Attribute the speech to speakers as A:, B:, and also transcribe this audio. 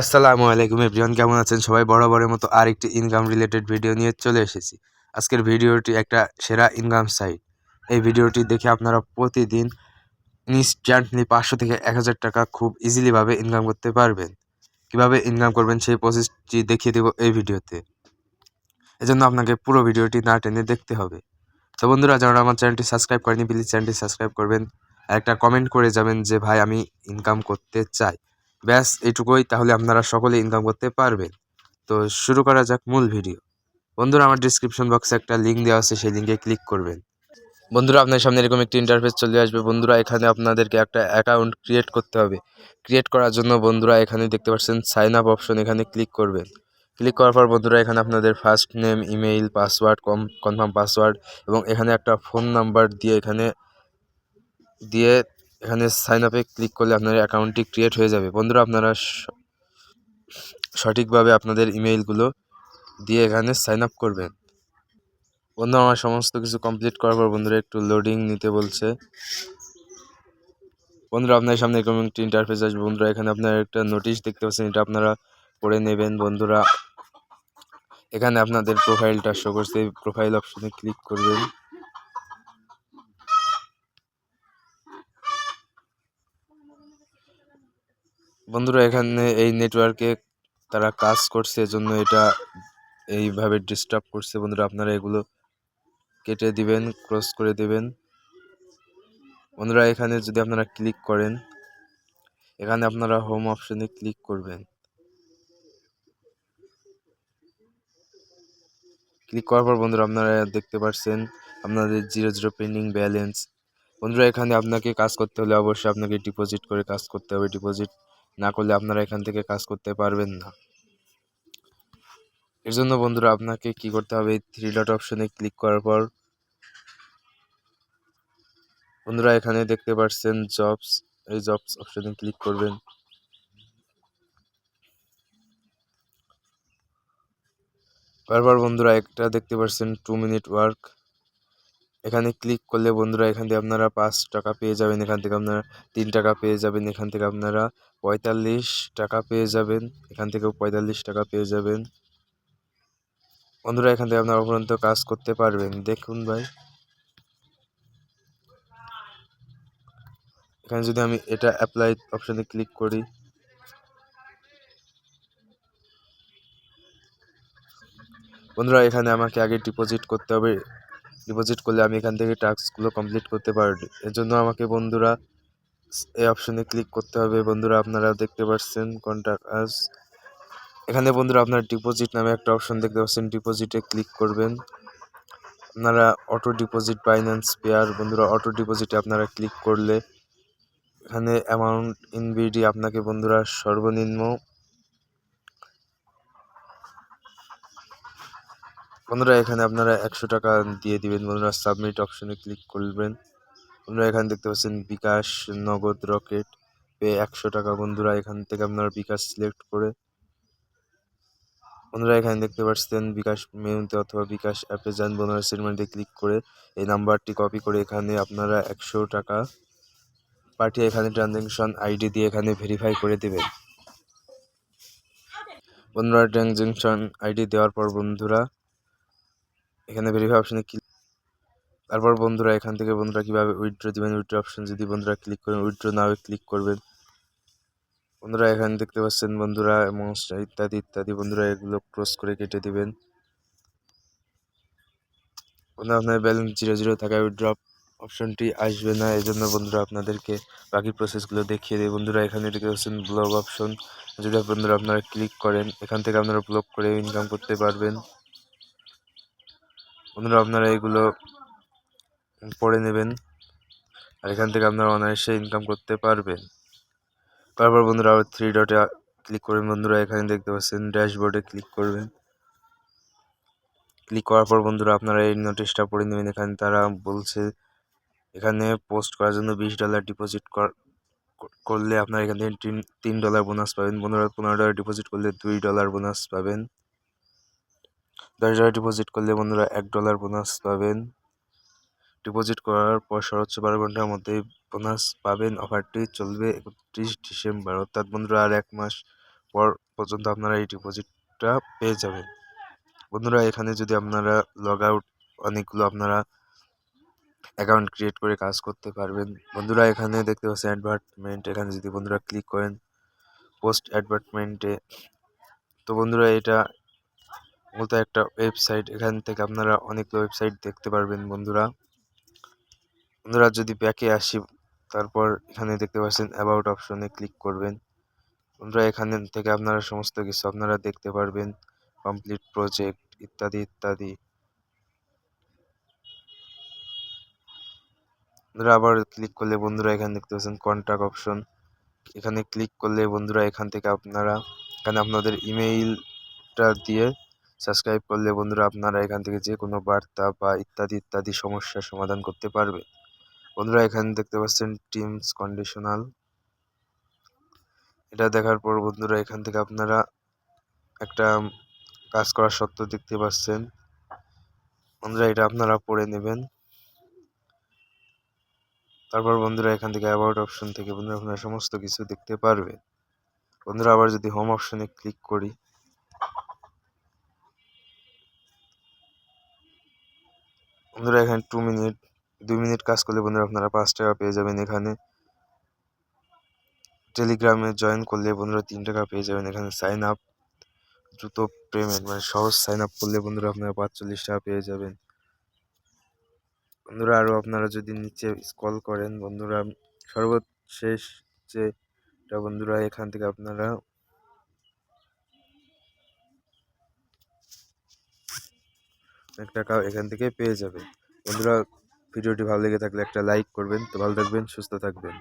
A: আসসালামু আলাইকুম এভরিওয়ান, কেমন আছেন সবাই? বড় বরাবরের মতো আরেকটি ইনকাম রিলেটেড ভিডিও নিয়ে চলে এসেছি। আজকের ভিডিওটি একটা সেরা ইনকাম সাইট এই ভিডিওটি দেখে আপনারা প্রতিদিন ইনস্ট্যান্টলি পাঁচশো থেকে এক হাজার টাকা খুব ইজিলিভাবে ইনকাম করতে পারবেন। কীভাবে ইনকাম করবেন সেই প্রসেসটি দেখিয়ে দেবো এই ভিডিওতে এজন্য আপনাকে পুরো ভিডিওটি না টেনে দেখতে হবে। তো বন্ধুরা, যারা আমার চ্যানেলটি সাবস্ক্রাইব করেনি প্লিজ চ্যানেলটি সাবস্ক্রাইব করবেন। আর একটা কমেন্ট করে যাবেন যে, ভাই, আমি ইনকাম করতে চাই। ব্যাস, এটুকুই, তাহলে আপনারা সকলে ইনকাম করতে পারবেন। তো শুরু করা যাক মূল ভিডিও বন্ধুরা, আমার ডিসক্রিপশন বক্সে একটা লিঙ্ক দেওয়া আছে, সেই লিঙ্কে ক্লিক করবেন। বন্ধুরা, আপনার সামনে এরকম একটি ইন্টারফেস চলে আসবে। বন্ধুরা, এখানে আপনাদেরকে একটা অ্যাকাউন্ট ক্রিয়েট করতে হবে। ক্রিয়েট করার জন্য বন্ধুরা, এখানে দেখতে পাচ্ছেন সাইন আপ অপশন এখানে ক্লিক করবেন। ক্লিক করার পর বন্ধুরা, এখানে আপনাদের ফার্স্ট নেম ইমেইল পাসওয়ার্ড কম কনফার্ম পাসওয়ার্ড এবং এখানে একটা ফোন নাম্বার দিয়ে এখানে, দিয়ে এখানে সাইন আপে ক্লিক করলে আপনার অ্যাকাউন্টটি ক্রিয়েট হয়ে যাবে। বন্ধুরা, আপনারা সঠিকভাবে আপনাদের ইমেইলগুলো দিয়ে এখানে সাইন আপ করবেন। বন্ধু আমার সমস্ত কিছু কমপ্লিট করার পর বন্ধুরা একটু লোডিং নিতে বলছে। বন্ধুরা আপনার সামনে এরকম একটি ইন্টারফেস আসবে। বন্ধুরা, এখানে আপনার একটা নোটিশ দেখতে পাচ্ছেন, এটা আপনারা পড়ে নেবেন। বন্ধুরা, এখানে আপনাদের প্রোফাইলটা শো করছে। প্রোফাইল অপশনে ক্লিক করবেন। বন্ধুরা, এখানে এই নেটওয়ার্কে তারা কাজ করছে, এজন্য এটা এইভাবে ডিস্টার্ব করছে। বন্ধুরা, আপনারা এগুলো কেটে দিবেন ক্রস করে দেবেন। বন্ধুরা, এখানে যদি আপনারা ক্লিক করেন, এখানে আপনারা হোম অপশনে ক্লিক করবেন। ক্লিক করার পর বন্ধুরা, আপনারা দেখতে পাচ্ছেন আপনাদের জিরো জিরো পেন্ডিং ব্যালেন্স বন্ধুরা, এখানে আপনাকে কাজ করতে হলে অবশ্যই আপনাকে ডিপোজিট করে কাজ করতে হবে। ডিপোজিট না করলে আপনারা এখান থেকে কাজ করতে পারবেন না। এর জন্য বন্ধুরা আপনাকে কি করতে হবে? থ্রি ডট অপশনে ক্লিক করার পর বন্ধুরা এখানে দেখতে পাচ্ছেন জবস এই জবস অপশনে ক্লিক করবেন। বারবার বন্ধুরা একটা দেখতে পাচ্ছেন টু মিনিট ওয়ার্ক এখানে ক্লিক করলে বন্ধুরা এখান থেকে আপনারা পাঁচ টাকা পেয়ে যাবেন। এখান থেকে আপনারা তিন টাকা পেয়ে যাবেন। এখান থেকে আপনারা পঁয়তাল্লিশ টাকা পেয়ে যাবেন। এখান থেকেও পঁয়তাল্লিশ টাকা পেয়ে যাবেন। বন্ধুরা, এখান থেকে আপনারা অপরন্ত কাজ করতে পারবেন। দেখুন ভাই। এখানে যদি আমি এটা অ্যাপ্লাই অপশানে ক্লিক করি। বন্ধুরা, এখানে আমাকে আগে ডিপোজিট করতে হবে। ডিপোজিট করলে আমি এখান থেকে টাস্কগুলো কমপ্লিট করতে পারি জন্য আমাকে বন্ধুরা এই অপশনে ক্লিক করতে হবে। বন্ধুরা, আপনারা দেখতে পাচ্ছেন কন্ট্যাক্ট আস এখানে বন্ধুরা, আপনার ডিপোজিট নামে একটা অপশন দেখতে পাচ্ছেন। ডিপোজিটে ক্লিক করবেন। আপনারা অটো ডিপোজিট বাইন্যান্স পেয়ার বন্ধুরা অটো ডিপোজিটে আপনারা ক্লিক করলে এখানে অ্যামাউন্ট ইনবিডি আপনাকে বন্ধুরা সর্বনিম্ন বন্ধুরা, এখানে আপনারা একশো টাকা দিয়ে দিবেন। বন্ধুরা সাবমিট অপশনে ক্লিক করবেন। বন্ধুরা, এখানে দেখতে পাচ্ছেন বিকাশ নগদ রকেট। পে একশো টাকা। বন্ধুরা, এখান থেকে আপনারা বিকাশ সিলেক্ট করে বন্ধুরা, এখানে দেখতে পাচ্ছেন বিকাশ মেনুতে অথবা বিকাশ অ্যাপে যান। বন্ধুরা সিনেমাটিতে ক্লিক করে এই নাম্বারটি কপি করে এখানে আপনারা একশো টাকা পাঠিয়ে এখানে ট্রানজ্যাকশন আইডি দিয়ে এখানে ভেরিফাই করে দেবেন। বন্ধুরা ট্রানজ্যাকশন আইডি দেওয়ার পর বন্ধুরা এখানে ভেরিফাই অপশানে ক্লিক তারপর বন্ধুরা এখান থেকে বন্ধুরা কীভাবে উইথড্র দেবেন? উইথড্র অপশন যদি বন্ধুরা ক্লিক করেন উইথড্র নাও ক্লিক করবেন। বন্ধুরা এখানে দেখতে পাচ্ছেন বন্ধুরা অ্যামাউন্টস ইত্যাদি ইত্যাদি বন্ধুরা এগুলো ক্রস করে কেটে দিবেন। বন্ধুরা আপনার ব্যালেন্স জিরো জিরো থাকা উইথড্র অপশনটি আসবে না। এই জন্য বন্ধুরা আপনাদেরকে বাকি প্রসেসগুলো দেখিয়ে দিই। বন্ধুরা এখানে দেখতে পাচ্ছেন ব্লগ অপশন যদি বন্ধুরা আপনারা ক্লিক করেন, এখান থেকে আপনারা ব্লগ করে ইনকাম করতে পারবেন। বন্ধুরা, আপনারা এগুলো পড়ে নেবেন আর এখান থেকে আপনারা অনায়াসে ইনকাম করতে পারবেন। তারপর বন্ধুরা, আবার থ্রি ডটে ক্লিক করবেন। বন্ধুরা, এখানে দেখতে পাচ্ছেন ড্যাশবোর্ডে ক্লিক করবেন। ক্লিক করার পর বন্ধুরা, আপনারা এই নোটিশটা পড়ে নেবেন। এখানে তারা বলছে, এখানে পোস্ট করার জন্য বিশ ডলার ডিপোজিট করলে আপনারা এখান থেকে তিন ডলার বোনাস পাবেন। পনেরো পনেরো ডলার ডিপোজিট করলে দুই ডলার বোনাস পাবেন। দশ ডলার ডিপোজিট করলে বন্ধুরা এক ডলার বোনাস পাবেন। ডিপোজিট করার পর সর্বোচ্চ বারো ঘণ্টার মধ্যে বোনাস পাবেন। অফারটি চলবে একত্রিশ ডিসেম্বর। অর্থাৎ বন্ধুরা আর এক মাস পর পর্যন্ত আপনারা এই ডিপোজিটটা পেয়ে যাবেন। বন্ধুরা, এখানে যদি আপনারা লগ আউট অনেকগুলো আপনারা অ্যাকাউন্ট ক্রিয়েট করে কাজ করতে পারবেন। বন্ধুরা, এখানে দেখতে পাচ্ছেন অ্যাডভার্টমেন্ট এখানে যদি বন্ধুরা ক্লিক করেন পোস্ট অ্যাডভার্টমেন্টে তো বন্ধুরা এটা মূলত একটা ওয়েবসাইট এখান থেকে আপনারা অনেকগুলো ওয়েবসাইট দেখতে পারবেন বন্ধুরা। বন্ধুরা, যদি ব্যাকে আসি, তারপর এখানে দেখতে পাচ্ছেন অ্যাবাউট অপশনে ক্লিক করবেন। বন্ধুরা, এখান থেকে আপনারা সমস্ত কিছু আপনারা দেখতে পারবেন। কমপ্লিট প্রজেক্ট ইত্যাদি ইত্যাদি। বন্ধুরা, আবার ক্লিক করলে বন্ধুরা এখানে দেখতে পাচ্ছেন কন্ট্যাক্ট অপশন এখানে ক্লিক করলে বন্ধুরা এখান থেকে আপনারা, এখানে আপনাদের ইমেইলটা দিয়ে সাবস্ক্রাইব করলে বন্ধুরা আপনারা এখান থেকে যে কোনো বার্তা বা ইত্যাদি ইত্যাদি সমস্যার সমাধান করতে পারবে। বন্ধুরা এখানে দেখতে পাচ্ছেন টিমস কন্ডিশনাল এটা দেখার পর বন্ধুরা এখান থেকে আপনারা একটা কাজ করার সত্ত্ব দেখতে পাচ্ছেন। বন্ধুরা এটা আপনারা পড়ে নেবেন। তারপর বন্ধুরা এখান থেকে অ্যাবাউট অপশন থেকে বন্ধুরা আপনারা সমস্ত কিছু দেখতে পারবেন বন্ধুরা আবার যদি হোম অপশনে ক্লিক করি বন্ধুরা, এখানে টু মিনিট দুই মিনিট কাজ করলে বন্ধুরা আপনারা পাঁচ টাকা পেয়ে যাবেন এখানে। টেলিগ্রামে জয়েন করলে বন্ধুরা তিন টাকা পেয়ে যাবেন এখানে সাইন আপ দ্রুত পেমেন্ট মানে সহজ সাইন আপ করলে বন্ধুরা আপনারা পাঁচচল্লিশ টাকা পেয়ে যাবেন। বন্ধুরা আরও আপনারা যদি নিচে স্কল করেন, বন্ধুরা সর্বশেষ যে এটা বন্ধুরা, এখান থেকে আপনারা টাকা এখান থেকে পেয়ে যাবেন। বন্ধুরা, ভিডিওটি ভালো লেগে থাকলে একটা লাইক করবেন। তো ভালো থাকবেন, সুস্থ থাকবেন।